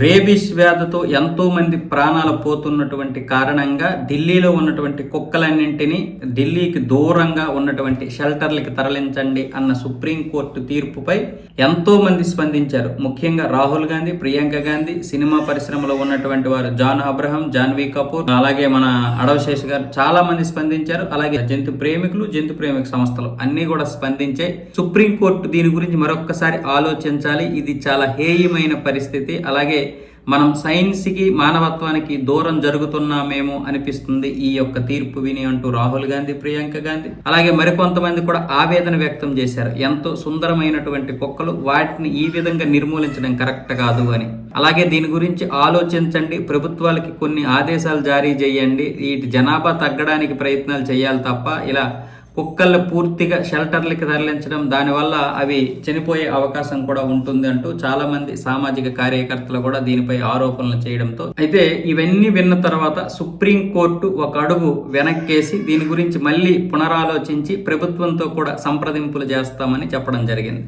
Rabies వ్యాధితో ఎంతోమంది ప్రాణాలు పోతున్నటువంటి కారణంగా ఢిల్లీలో ఉన్నటువంటి కుక్కలన్నింటినీ ఢిల్లీకి దూరంగా ఉన్నటువంటి షెల్టర్లకి తరలించండి అన్న సుప్రీంకోర్టు తీర్పుపై ఎంతోమంది స్పందించారు. ముఖ్యంగా రాహుల్ గాంధీ ప్రియాంక గాంధీ సినిమా పరిశ్రమలో ఉన్నటువంటి వారు జాన్ అబ్రహం జాన్వీ కపూర్ అలాగే మన అడవశేష్ గారు చాలా మంది స్పందించారు. అలాగే జంతు ప్రేమికులు జంతు ప్రేమిక సంస్థలు అన్ని కూడా స్పందించాయి సుప్రీంకోర్టు దీని గురించి మరొక్కసారి ఆలోచించాలి. ఇది చాలా హేయమైన పరిస్థితి. అలాగే మనం సైన్స్కి మానవత్వానికి దూరం జరుగుతున్నామేమో అనిపిస్తుంది ఈ యొక్క తీర్పు విని అంటూ రాహుల్ గాంధీ ప్రియాంక గాంధీ. అలాగే మరికొంతమంది కూడా ఆవేదన వ్యక్తం చేశారు. ఎంతో సుందరమైనటువంటి కుక్కలు వాటిని ఈ విధంగా నిర్మూలించడం కరెక్ట్ కాదు అని. అలాగే దీని గురించి ఆలోచించండి. ప్రభుత్వాలకి కొన్ని ఆదేశాలు జారీ చేయండి. వీటి జనాభా తగ్గడానికి ప్రయత్నాలు చేయాలి తప్ప ఇలా కుక్కల్ని పూర్తిగా షెల్టర్లకి తరలించడం దానివల్ల అవి చనిపోయే అవకాశం కూడా ఉంటుంది అంటూ చాలా మంది సామాజిక కార్యకర్తలు కూడా దీనిపై ఆరోపణలు చేయడంతో అయితే ఇవన్నీ విన్న తర్వాత సుప్రీం కోర్టు ఒక అడుగు వెనక్కేసి దీని గురించి మళ్ళీ పునరాలోచించి ప్రభుత్వంతో కూడా సంప్రదింపులు చేస్తామని చెప్పడం జరిగింది.